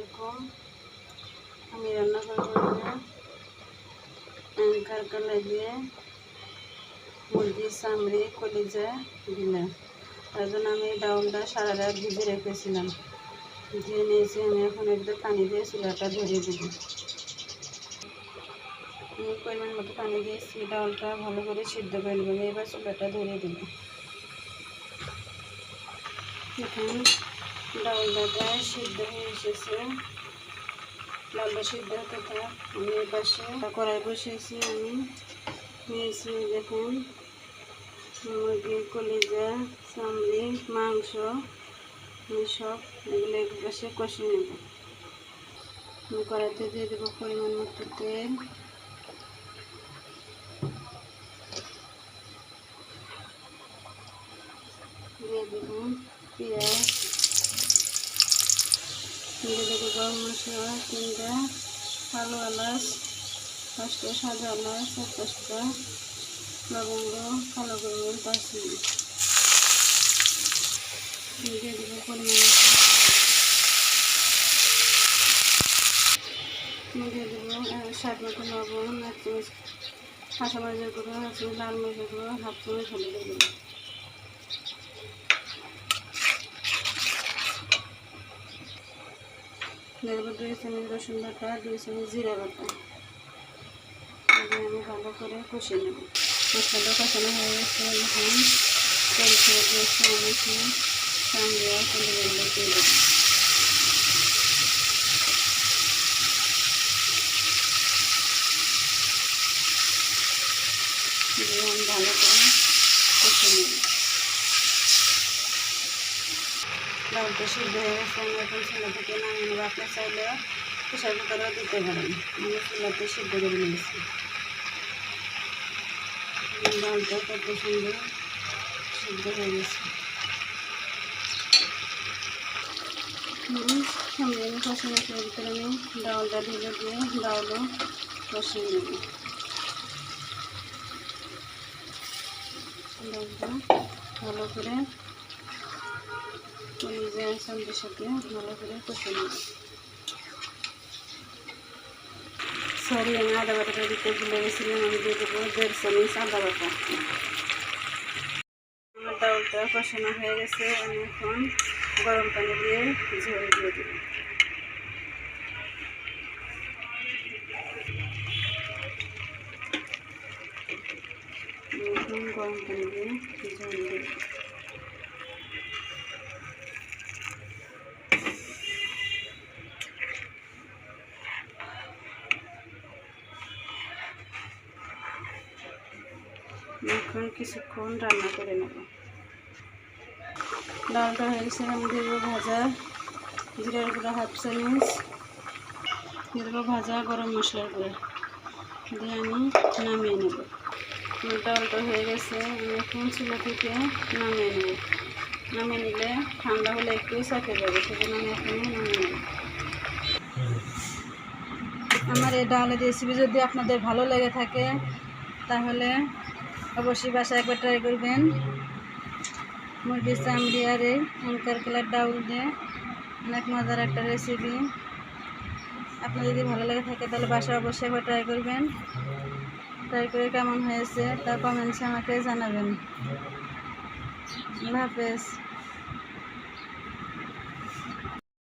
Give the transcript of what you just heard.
আলাইকুম আমি রান্না করব অ্যাঙ্কার কালে দিয়ে মুরগির চামড়ি, কলিজা দিলাম। তার জন্য আমি ডাউলটা সারা রাত ভিজে রেখেছিলাম। ভিজিয়ে নিয়েছি, আমি এখন একটু পানি দিয়ে চুলাটা ধরিয়ে দেবো। আমি পরিমাণ মতো পানি দিয়েছি, ডাউলটা ভালো করে সিদ্ধ করে নেব। এবার চুলাটা ধরিয়ে দেবো। এখন ডাউলটা প্রায় সিদ্ধ হয়ে এসেছে। ডালটা সিদ্ধ হতে থাক, আমি এ পাশে। কড়াই বসিয়েছি আমি। নিয়েছি দেখুন মুরগির কলিজা, চামড়ি, মাংস আমি সব। এগুলো এক পাশে কষে নেব। আমি কড়াইতে দিয়ে দেবো পরিমাণ মতো তেল। দিয়ে দেবো পেঁয়াজ। দিয়ে দেবো গরম মশলা, তিনটা কালো এলাচ, পাঁচটা সাদা এলাচ আর পাঁচটা লবঙ্গ, কালো গোলমরিচ দারচিনি। দিয়ে দেবো পরিমাণ দিয়ে দেবো স্বাদ লবণ, এক চামচ কাঁচা মরিচের গুঁড়ো, এক চামচ লাল মরিচের গুঁড়ো, হাফ চামচ হলুদ দেবো দেবো দুই চামচ রসুন বাটা, দুই চামচ জিরা বাটা। আমি ভালো করে কষে নেব। মশলাটা কষানো হয়ে গেছে, এখন তেল ছেড়ে দিয়েছি আমি চামড়া কলিগুলো দিয়ে দেবো। দিয়ে আমি ভালো করে কষে নেব। ডালটা সিদ্ধ হয়ে গেছে, আমি এখন চুলা থেকে নামিয়ে নেব। আপনার চাইলে প্রেশার কুকারেও দিতে পারেন। আমি চুলাতে সিদ্ধ করে নিয়েছি। ডালটা কত সুন্দর সিদ্ধ হয়ে গেছে। সামনে আমি কষে মশলার ভিতরে আমি ডালটা ঢেলে দিয়ে ডালও কষিয়ে নেব। ডালটা ভালো করে কলিজা চামড়ির সাথে ভালো করে কষে নেব সরি আমি আদা বাটাটা দিতে ভুলে গেছিলাম, আমি দিয়ে দেবো দেড় চামচ আদা বাটা। আমার ডাউলটা কষানো হয়ে গেছে, আমি এখন গরম পানি দিয়ে ঝোল দিয়ে দেবো। গরম পানি দিয়ে ঝোল দেবো। এখন কিছুক্ষণ রান্না করে নেব। ডালটা হয়ে গেছে আমি দেবো ভাজা। জিরার গুঁড়া হাফ চামচ। দেবো ভাজা গরম মশলার গুঁড়া। দিয়ে আমি নামিয়ে নেব। ডালটা হয়ে গেছে, আমি এখন চুলা থেকে নামিয়ে নেব। নামিয়ে নিলে ঠান্ডা হলে একটু চাপে যাবে, সেজন্য আমি এখনই নামিয়ে নেব। আমার এই ডালের রেসিপি যদি আপনাদের ভালো লেগে থাকে, তাহলে অবশ্যই বাসায় একবার ট্রাই করবেন। মুরগির চামড়ি আর এই অঙ্কার কালার ডাউল দিয়ে অনেক মজার একটা রেসিপি আপনার যদি ভালো লাগে থাকে তাহলে বাসায় অবশ্যই একবার ট্রাই করবেন। ট্রাই করে কেমন হয়েছে তার কমেন্টসে আমাকে জানাবেন। আল্লাহ হাফেজ।